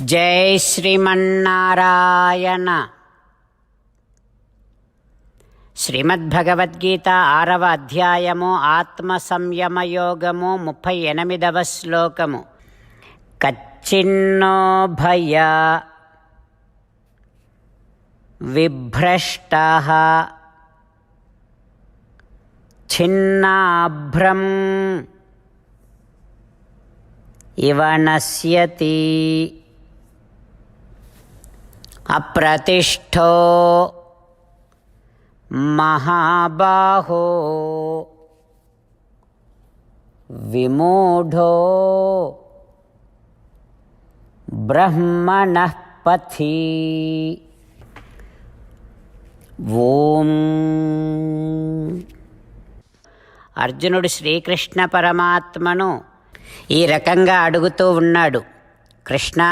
జై శ్రీమన్నారాయణ. శ్రీమద్భగవద్గీత ఆరవ అధ్యాయము ఆత్మ సంయమ యోగము ముప్పై ఎనిమిదవ శ్లోకము. కచ్చిన్నో భయ విభ్రష్ట చిన్నాభ్రం ఇవ నశ్యతి. అప్రతిష్టో మహాబాహో విమూఢో బ్రహ్మణ పథి. ఓం. అర్జునుడు శ్రీకృష్ణ పరమాత్మను ఈ రకంగా అడుగుతూ ఉన్నాడు. కృష్ణ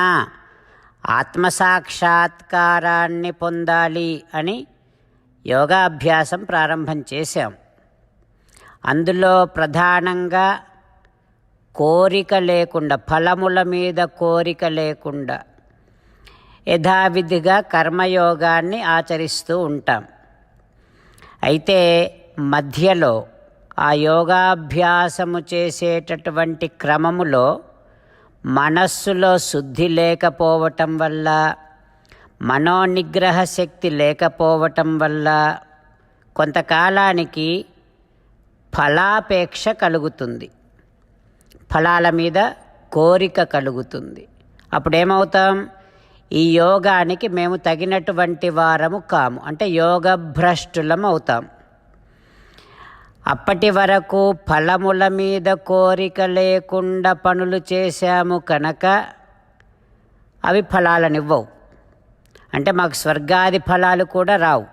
ఆత్మసాక్షాత్కారాన్ని పొందాలి అని యోగాభ్యాసం ప్రారంభం చేశాం. అందులో ప్రధానంగా కోరిక లేకుండా ఫలముల మీద కోరిక లేకుండా యథావిధిగా కర్మయోగాన్ని ఆచరిస్తూ ఉంటాం. అయితే మధ్యలో ఆ యోగాభ్యాసము చేసేటటువంటి క్రమములో మనస్సులో శుద్ధి లేకపోవటం వల్ల మనోనిగ్రహ శక్తి లేకపోవటం వల్ల కొంతకాలానికి ఫలాపేక్ష కలుగుతుంది. ఫలాల మీద కోరిక కలుగుతుంది. అప్పుడేమవుతాం? ఈ యోగానికి మేము తగినటువంటి వారము కాము. అంటే యోగభ్రష్టులం అవుతాం అప్పటి వరకు ఫలముల మీద కోరిక లేకుండా పనులు చేశాము కనుక అవి ఫలాలనివ్వవు. అంటే మాకు స్వర్గాది ఫలాలు కూడా రావు.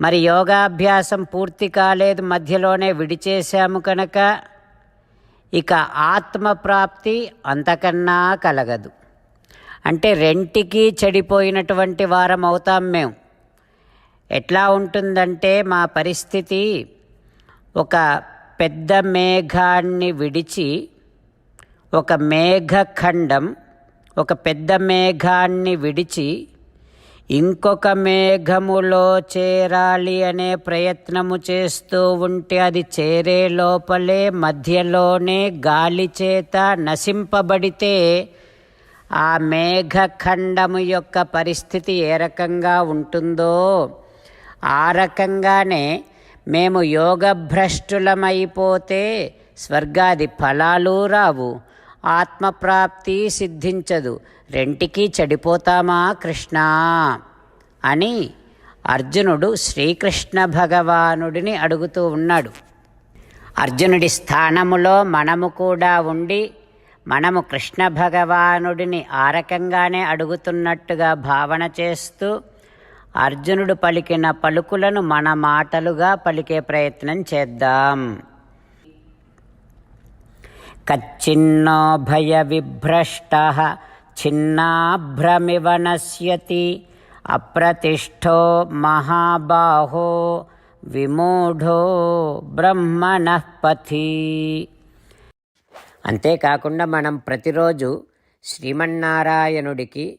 మరి యోగాభ్యాసం పూర్తి కాలేదు మధ్యలోనే విడిచేశాము కనుక ఇక ఆత్మప్రాప్తి అంతకన్నా కలగదు. అంటే రెంటికి చెడిపోయినటువంటి వారం అవుతాం మేము. ఎట్లా ఉంటుందంటే మా పరిస్థితి ఒక పెద్ద మేఘాన్ని విడిచి ఒక మేఘఖండం ఒక పెద్ద మేఘాన్ని విడిచి ఇంకొక మేఘములో చేరాలి అనే ప్రయత్నము చేస్తూ ఉంటే అది చేరే లోపలే మధ్యలోనే గాలి చేత నశింపబడితే ఆ మేఘఖండము యొక్క పరిస్థితి ఏ రకంగా ఉంటుందో ఆ రకంగానే మేము యోగభ్రష్టులమైపోతే స్వర్గాది ఫలాలు రావు. ఆత్మప్రాప్తి సిద్ధించదు. రెంటికి చెడిపోతామా కృష్ణ? అని అర్జునుడు శ్రీకృష్ణ భగవానుడిని అడుగుతూ ఉన్నాడు. అర్జునుడి స్థానములో మనము కూడా ఉండి మనము కృష్ణ భగవానుడిని ఆ రకంగానే అడుగుతున్నట్టుగా భావన చేస్తూ అర్జునుడు పలికిన పలుకులను మన మాటలుగా పలికే ప్రయత్నం చేద్దాం. కచ్చిన్నో భయ విభ్రష్ట చిన్నాభ్రమివ నశ్యతి అప్రతిష్ఠో మహాబాహో విమూఢో బ్రహ్మణపథి అంతేకాకుండా మనం ప్రతిరోజు శ్రీమన్నారాయణుడికి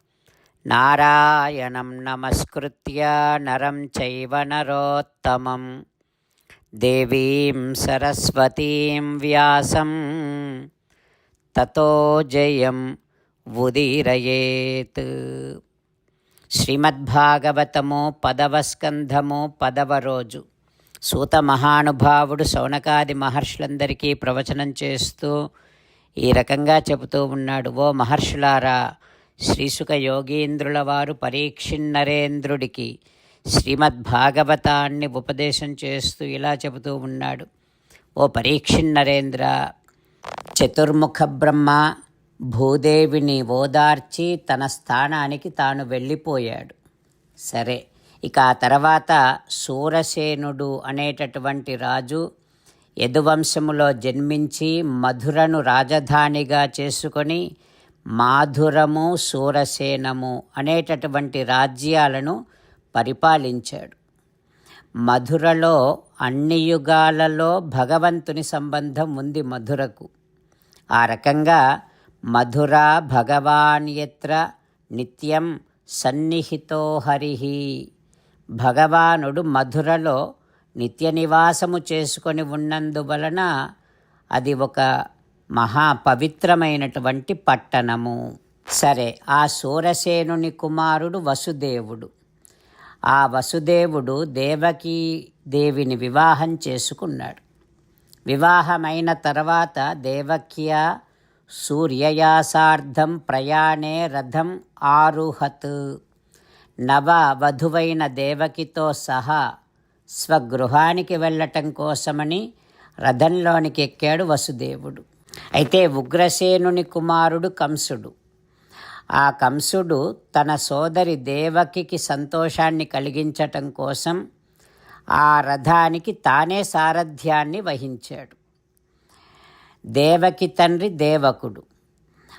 నారాయణం నమస్కృత్య నరం చైవ నరోత్తమం. దేవీం సరస్వతీం వ్యాసం. తతో జయం ఉదీరయేత్. శ్రీమద్భాగవతము పదవ స్కంధము పదవ రోజు. సూత మహానుభావుడు శౌనకాది మహర్షులందరికీ ప్రవచనం చేస్తూ ఈ రకంగా చెబుతూ ఉన్నాడు. ఓ మహర్షులారా శ్రీసుక యోగీంద్రుల వారు పరీక్షిన్నరేంద్రుడికి శ్రీమద్భాగవతాన్ని ఉపదేశం చేస్తూ ఇలా చెబుతూ ఉన్నాడు. ఓ పరీక్షిన్నరేంద్ర చతుర్ముఖ బ్రహ్మ భూదేవిని ఓదార్చి తన స్థానానికి తాను వెళ్ళిపోయాడు. సరే ఇక ఆ తర్వాత సూరసేనుడు అనేటటువంటి రాజు యదువంశములో జన్మించి మధురను రాజధానిగా చేసుకొని మాధురము సూరసేనము అనేటటువంటి రాజ్యాలను పరిపాలించాడు. మధురలో అన్ని యుగాలలో భగవంతుని సంబంధం ఉంది మధురకు. ఆ రకంగా మధుర భగవాన్ ఎత్ర నిత్యం సన్నిహితో హరి భగవానుడు మధురలో నిత్య నివాసము చేసుకొని ఉన్నందువలన అది ఒక మహా పవిత్రమైనటువంటి పట్టణము. సరే ఆ సూరసేనుని కుమారుడు వసుదేవుడు. ఆ వసుదేవుడు దేవకీ దేవిని వివాహం చేసుకున్నాడు. వివాహమైన తర్వాత దేవక్య సూర్యయాసార్థం ప్రయాణే రథం ఆరుహత్. నవ వధువైన దేవకితో సహా స్వగృహానికి వెళ్ళటం కోసమని రథంలోనికి ఎక్కాడు వసుదేవుడు. అయితే ఉగ్రసేనుని కుమారుడు కంసుడు. ఆ కంసుడు తన సోదరి దేవకికి సంతోషాన్ని కలిగించటం కోసం ఆ రథానికి తానే సారథ్యాన్ని వహించాడు. దేవకి తండ్రి దేవకుడు.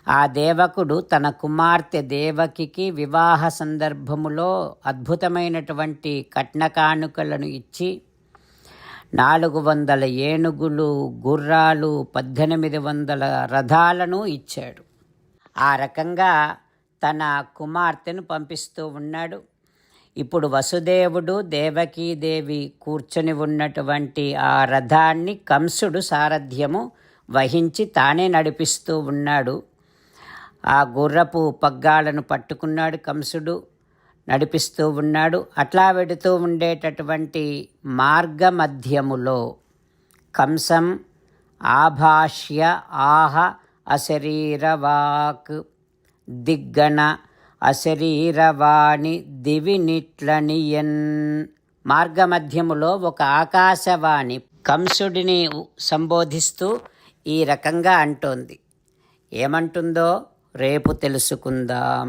ఆ దేవకుడు తన కుమార్తె దేవకికి వివాహ సందర్భములో అద్భుతమైనటువంటి కట్న కానుకలను ఇచ్చి నాలుగు వందల ఏనుగులు గుర్రాలు పద్దెనిమిది వందల రథాలను ఇచ్చాడు. ఆ రకంగా తన కుమార్తెను పంపిస్తూ ఉన్నాడు. ఇప్పుడు వసుదేవుడు దేవకీదేవి కూర్చొని ఉన్నటువంటి ఆ రథాన్ని కంసుడు సారథ్యము వహించి తానే నడిపిస్తూ ఉన్నాడు. ఆ గుర్రపు పగ్గాలను పట్టుకున్నాడు కంసుడు. నడిపిస్తూ ఉన్నాడు. అట్లా వెడుతూ ఉండేటటువంటి మార్గ మధ్యములో కంసం ఆభాష్య ఆహ అశరీరవాక్ దిగ్గణ అశరీరవాణి దివినిట్లనియన్ మార్గమధ్యములో ఒక ఆకాశవాణి కంసుడిని సంబోధిస్తూ ఈ రకంగా అంటోంది. ఏమంటుందో రేపు తెలుసుకుందాం.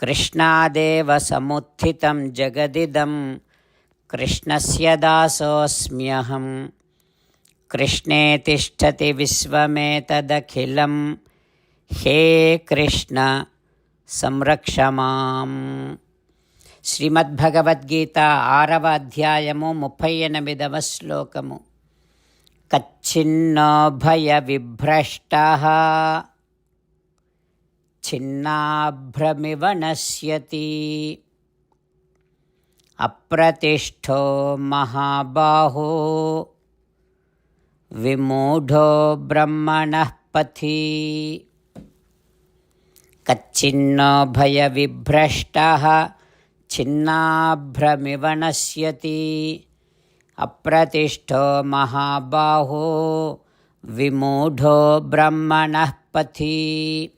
कृष्णादेव समुत्थितं जगदिदं कृष्णस्य दासोऽस्म्यहं कृष्णे तिष्ठति विश्वमेतदखिलं हे कृष्ण సంరక్ష మాం శ్రీమద్భగవద్గీత ఆరవ అధ్యాయము ముప్పై ఎనిమిదవ శ్లోకము కచ్చిన్నో భయ విభ్రష్ట छिन्नाभ्रमिव नश्यति। अप्रतिष्ठो महाबाहो। विमूढो ब्रह्मणः पथि। कच्चिन्नो भयविभ्रष्टः छिन्नाभ्रमिव नश्यति। अप्रतिष्ठो महाबाहो। विमूढो ब्रह्मणः पथि।